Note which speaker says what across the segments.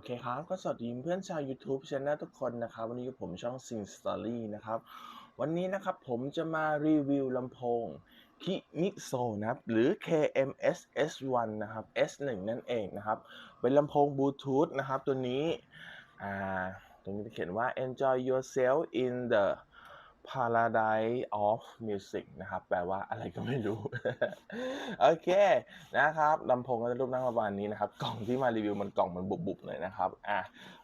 Speaker 1: อเคครับ ก็สวัสดีเพื่อนชาว YouTube Channel ทุกคนนะครับ วันนี้ผมช่อง Sing Story นะครับ วันนี้นะครับผมจะมารีวิวลำโพงคิมิโซนะครับ หรือ KMS S1 นะครับ S1 นั่นเองนะครับ เป็นลำโพงบลูทูธนะครับ ตัวนี้ อ่า ตรงนี้เขียนว่า enjoy yourself in the paradise of music นะครับ แปลว่าอะไรก็ไม่รู้ โอเคนะครับลำโพงก็จะรูปหน้าประมาณนี้นะครับ กล่องที่มารีวิวมันกล่องมันบุบๆหน่อยนะครับ อะ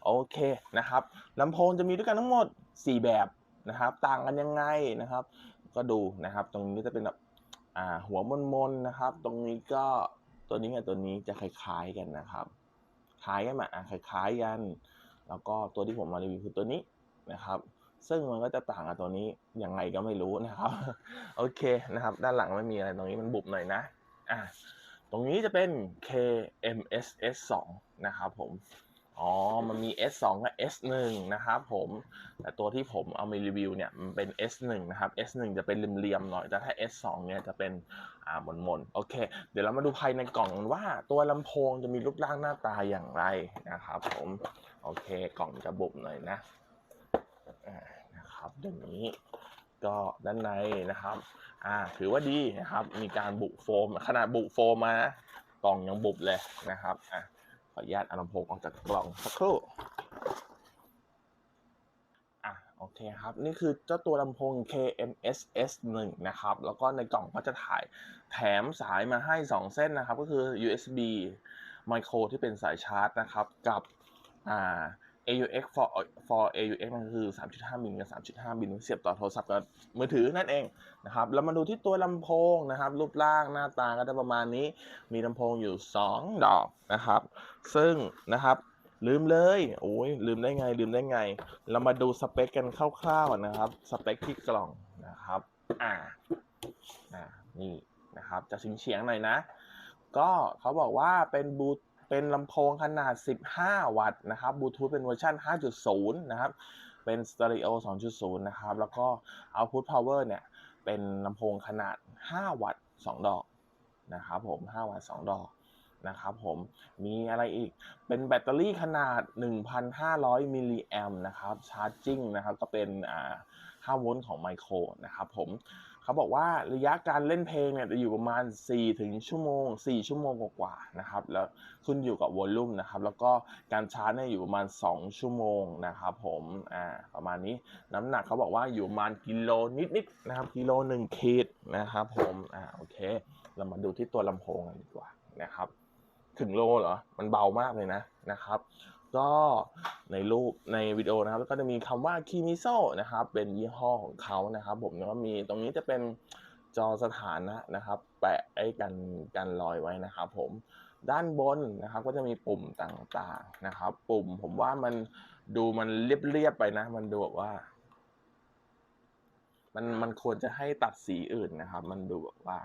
Speaker 1: โอเคนะครับลำโพงจะมีด้วยกันทั้งหมด 4 แบบนะครับ ต่างกันยังไงนะครับ ก็ดูนะครับ ตรงนี้จะเป็นแบบอ่าหัวมนๆนะครับ ตรงนี้ก็ตัวนี้กับตัวนี้จะคล้ายๆกันนะครับคล้ายกันมาอะคล้ายๆกัน แล้วก็ตัวที่ผมมารีวิวคือตัวนี้นะครับ ซึ่งมันก็จะต่างกับตัวนี้ยังไงก็ไม่รู้นะครับ โอเคนะครับ ด้านหลังไม่มีอะไรตรงนี้มันบุบหน่อยนะอะตรงนี้จะเป็น KMS S2 นะครับผมอ๋อ มันมี S2 กับ S1 นะครับผม แต่ตัวที่ผมเอามารีวิวเนี่ย มันเป็น S1 นะครับ S1 จะเป็นเหลี่ยมๆหน่อย แต่ถ้า S2 เนี่ยจะเป็นอ่ามนๆโอเค เดี๋ยวเรามาดูภายในกล่องกันว่าตัวลำโพงจะมีรูปร่างหน้าตาอย่างไรนะครับผม โอเค กล่องจะบุบหน่อยนะอ่า นะครับอย่างนี้ก็ด้านในนะครับอ่าถือว่าดีนะครับ มีการบุโฟมขนาดบุโฟมมานะกล่องยังบุบเลยนะครับอะขออนุญาตอาลำโพงออกจากกล่องสักครู่อะโอเคครับ นี่คือเจ้าตัวลำโพง KMS S1 นะครับ แล้วก็ในกล่องก็จะถ่ายแถมสายมาให้ 2 เส้นนะครับ ก็คือ USB micro ที่เป็นสายชาร์จนะครับ กับอ่า AUX for for AUX มันคือ 3.5 มิลกับ3.5 มิลเสียบต่อโทรศัพท์กับมือถือนั่นเองนะครับแล้วมาดูที่ตัวลำโพงนะครับ รูปร่างหน้าตาก็จะประมาณนี้ มีลำโพงอยู่ 2 ดอกนะครับ ซึ่งนะครับลืมเลย โอ้ยลืมได้ไง ลืมได้ไง เรามาดูสเปคกันคร่าวๆนะครับ สเปคที่กล่องนะครับ อ่า อ่า นี่นะครับ จะเฉียงๆหน่อยนะ ก็เขาบอกว่าเป็นบลู เป็นลำโพงขนาด 15 วัตต์นะครับบลูทูธเป็นเวอร์ชัน5.0 นะครับ เป็นสเตอริโอ 2.0 นะครับ แล้วก็ Output Power เนี่ย เป็นลำโพงขนาด 5 วัตต์ 2 ดอกนะครับผม 5 วัตต์ 2 ดอกนะครับผม มีอะไรอีก เป็นแบตเตอรี่ขนาด 1,500 มิลลิแอมนะครับ ชาร์จจิ้งนะครับ ก็เป็นอ่า5โวลต์ของไมโครนะครับผม เขาบอกว่าระยะการเล่นเพลงเนี่ยจะอยู่ประมาณ 4 ถึงชั่วโมง 4 ชั่วโมงกว่าๆนะครับแล้วขึ้นอยู่กับวอลลุ่มนะครับแล้วก็การชาร์จเนี่ยอยู่ประมาณ 2 ชั่วโมงนะครับผมอ่าประมาณนี้น้ำหนักเขาบอกว่าอยู่ประมาณกิโลนิดๆนะครับกิโลหนึ่งขีดนะครับผมอ่าโอเค เรามาดูที่ตัวลำโพงกันดีกว่านะครับถึงโลเหรอ มันเบามากเลยนะนะครับ ก็ในรูปในวิดีโอนะครับก็จะมีคำว่าคิมิโซนะครับ เป็นยี่ห้อของเขานะครับ ผมแล้วก็มีตรงนี้จะเป็นจอสถานะนะครับ แปะไอ้กันกันรอยไว้นะครับผมด้านบนนะครับก็จะมีปุ่มต่างๆนะครับ ปุ่มผมว่ามันดูมันเรียบๆไปนะ มันดูแบบว่า มันมันควรจะให้ตัดสีอื่นนะครับ มันดูแบบว่า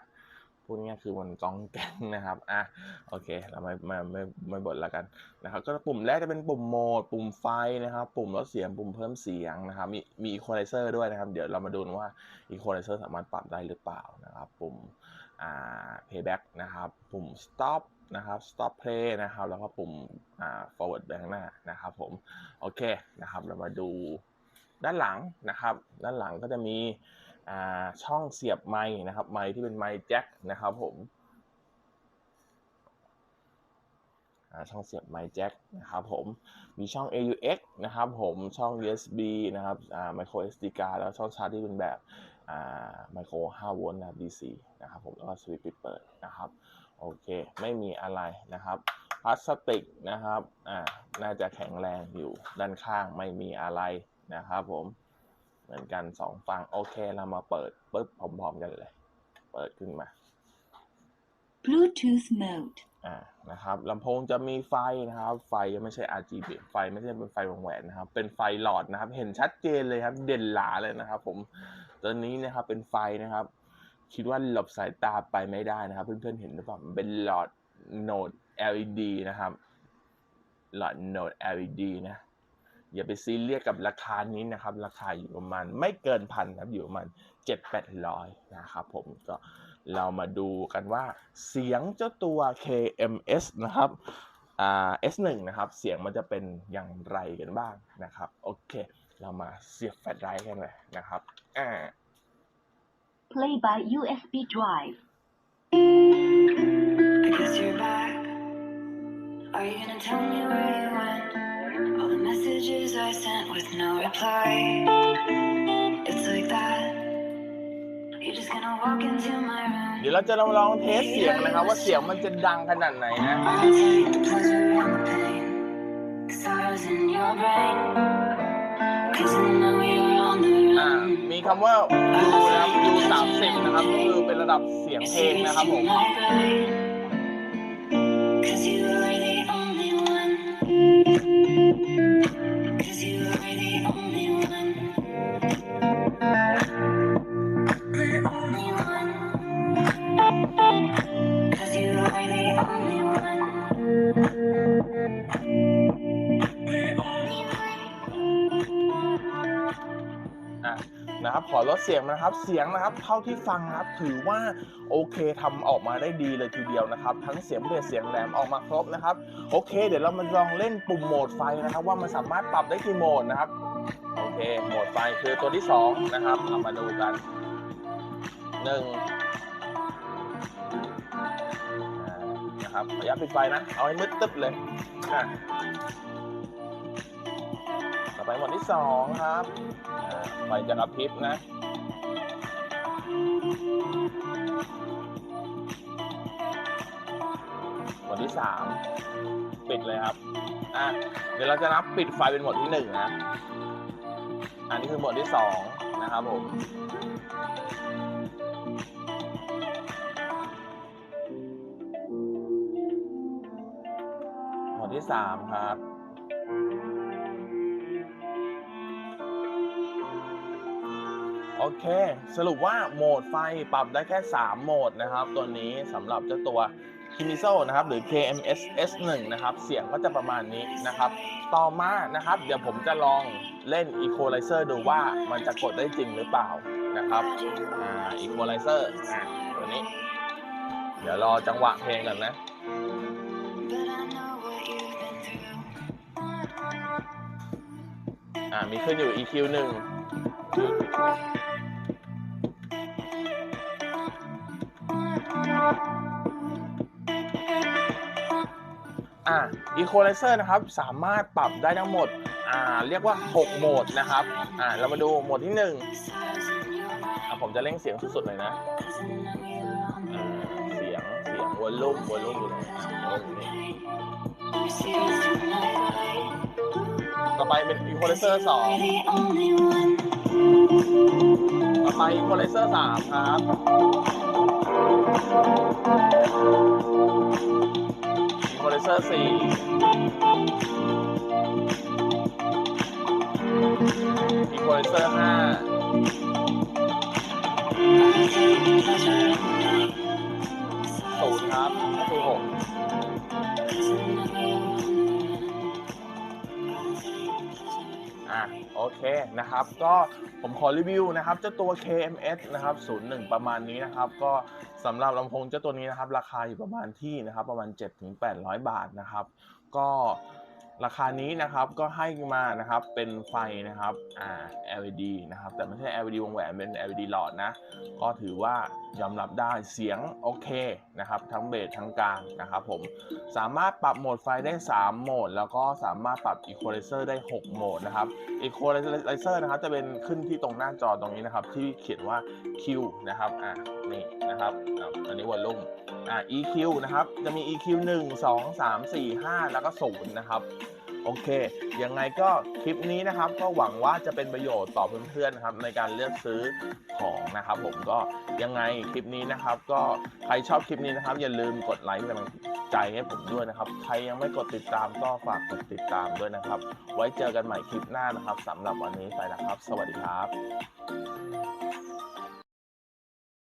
Speaker 1: พูดง่ายคือมันกองแกงนะครับอะโอเค เราไม่ไม่ไม่ไม่บ่นล้วกันนะครับก็ปุ่มแรกจะเป็นปุ่มโหมด ปุ่มไฟนะครับ ปุ่มลดเสียงปุ่มเพิ่มเสียงนะครับ มีมีอีควอไลเซอร์ด้วยนะครับ เดี๋ยวเรามาดูว่าอีควอไลเซอร์สามารถปรับได้หรือเปล่านะครับ ปุ่มอ่า playback นะครับ ปุ่ม stop นะครับ stop play นะครับ แล้วก็ปุ่มอ่า forward ไปข้างหน้านะครับผม โอเคนะครับ เรามาดูด้านหลังนะครับ ด้านหลังก็จะมี ช่องเสียบไมค์นะครับ ไมค์ที่เป็นไมค์แจ็คนะครับผมช่องเสียบไมค์แจ็คนะครับผม มีช่อง AUX นะครับผมช่อง USB นะครับอ่า micro SD card แล้วช่องชาร์จที่เป็นแบบอ่า micro 5โวลต์นะครับ DC นะครับผม แล้วก็สวิตช์ปิดเปิดนะครับ โอเค ไม่มีอะไรนะครับ พลาสติกนะครับ น่าจะแข็งแรงอยู่ด้านข้างไม่มีอะไรนะครับผม เหมือนกันสองฝั่งโอเคเรามาเปิดปุ๊บพร้อมๆกันเลย เปิดขึ้นมา
Speaker 2: Bluetooth mode.
Speaker 1: อ่านะครับลำโพงจะมีไฟนะครับ ไฟยังไม่ใช่ RGB ไฟไม่ใช่เป็นไฟวงแหวนนะครับ เป็นไฟหลอดนะครับ เห็นชัดเจนเลยครับ เด่นหลาเลยนะครับ ผมตัวนี้นะครับเป็นไฟนะครับ คิดว่าหลบสายตาไปไม่ได้นะครับ เพื่อนๆเห็นหรือเปล่ามันเป็นหลอดโหนด LED นะครับ หลอดโหนด LED นะ อย่าไปซีเรียสกับราคานี้นะครับ ราคาอยู่ประมาณไม่เกินพันครับอยู่ประมาณเจ็ดแปดร้อยนะครับผมก็เรามาดูกันว่าเสียงเจ้าตัว KMS นะครับอ่า S1 นะครับ เสียงมันจะเป็นอย่างไรกันบ้างนะครับ โอเค เรามาเสียบแฟลชไดรฟ์กันเลยนะครับอ่า
Speaker 2: Play by USB drive.
Speaker 3: Because you're back. Are you gonna tell me where you went? All the messages I sent with no reply. It's like that. You're just gonna walk into my
Speaker 1: เดี๋ยว
Speaker 3: room.
Speaker 1: เราจะลองเทสเสียงนะครับ ว่าเสียงมันจะดังขนาดไหนนะ
Speaker 3: I'll take the pleasure and the pain. The sorrows in your brain. Cause I know you're on the
Speaker 1: อ่า
Speaker 3: run.
Speaker 1: มีคำว่า U นะครับ U สามสิบนะครับก็คือเป็นระดับเสียง
Speaker 3: You
Speaker 1: เพลง
Speaker 3: see
Speaker 1: นะครับ
Speaker 3: this
Speaker 1: ผ
Speaker 3: in
Speaker 1: ม
Speaker 3: my brain. Cause you
Speaker 1: นะครับ ขอลดเสียงนะครับ เสียงนะครับ เท่าที่ฟังนะครับ ถือว่าโอเคทำออกมาได้ดีเลยทีเดียวนะครับ ทั้งเสียงเบสเสียงแหลมออกมาครบนะครับ โอเค เดี๋ยวเรามาลองเล่นปุ่มโหมดไฟนะครับ ว่ามันสามารถปรับได้กี่โหมดนะครับ โอเค โหมดไฟคือตัวที่สองนะครับเอามาดูกันหนึ่งนะครับขออนุญาตปิดไฟนะ เอาให้มืดตึ๊บเลยอะ ต่อไปหมดที่สองครับไฟจะกระพริบนะหมวดที่สามปิดเลยครับอะเดี๋ยวเราจะนับปิดไฟเป็นหมวดที่หนึ่งนะ อันนี้คือหมวดที่สองนะครับผมหมวดที่สามครับ โอเค สรุปว่าโหมดไฟปรับได้แค่ 3 โหมดนะครับ ตัวนี้สำหรับเจ้าตัว k i นิโซนะครับ หรือ KMS S1 นะครับ เสียงก็จะประมาณนี้นะครับ ต่อมานะครับ เดี๋ยวผมจะลองเล่น Equalizer ดูว่ามันจะกดได้จริงหรือเปล่านะครับอ่า Equalizer อ่าตัวนี้ เดี๋ยวรอจังหวะเพลงก่อนนะอ่ามีขึ้นอยู่ EQ 1 อะอีโคไลเซอร์นะครับสามารถปรับได้ทั้งหมดอ่าเรียกว่า 6 โหมดนะครับอ่าเรามาดูโหมดที่1อ่าผมจะเร่งเสียงสุดๆหน่อยนะเสียงเสียงวอลลุ่มวอลลุ่มอยู่ไหนต่อไปเป็นอีโค
Speaker 3: ไลเซอร์
Speaker 1: สองต่อไปอีโค
Speaker 3: ไลเซ
Speaker 1: อร์สามครับ ราสีอี
Speaker 3: ควอไลเซอร์ห้า
Speaker 1: ศูนย์ครับก็คือ
Speaker 3: หก
Speaker 1: อะโอเคนะครับ ก็ผมขอรีวิวนะครับเจ้าตัว KMS นะครับ01 ประมาณนี้นะครับ ก็ สำหรับลำโพงเจ้าตัวนี้นะครับ ราคาอยู่ประมาณที่นะครับ ประมาณ 7-800 บาทนะครับ ก็ ราคานี้นะครับก็ให้มานะครับเป็นไฟนะครับอ่า LED นะครับแต่ไม่ใช่ LED วงแหวนเป็น LED หลอดนะก็ถือว่ายอมรับได้เสียงโอเคนะครับทั้งเบสทั้งกลางนะครับผมสามารถปรับโหมดไฟได้ 3 โหมด แล้วก็สามารถปรับ Equalizer ได้ 6 โหมดนะครับ Equalizer นะครับจะเป็นขึ้นที่ตรงหน้าจอตรงนี้นะครับที่เขียนว่า Q นะครับอะนี่นะครับอันนี้วอลลุ่มอะ EQ นะครับจะมี EQ 1 2 3 4 5 แล้วก็0นะครับ โอเค ยังไงก็คลิปนี้นะครับ ก็หวังว่าจะเป็นประโยชน์ต่อเพื่อนๆนะครับในการเลือกซื้อของนะครับ ผมก็ยังไงคลิปนี้นะครับ ก็ใครชอบคลิปนี้นะครับ อย่าลืมกดไลค์เป็นกำลังใจให้ผมด้วยนะครับ ใครยังไม่กดติดตามก็ฝากกดติดตามด้วยนะครับ ไว้เจอกันใหม่คลิปหน้านะครับสำหรับวันนี้ไปแล้วครับ สวัสดีครับ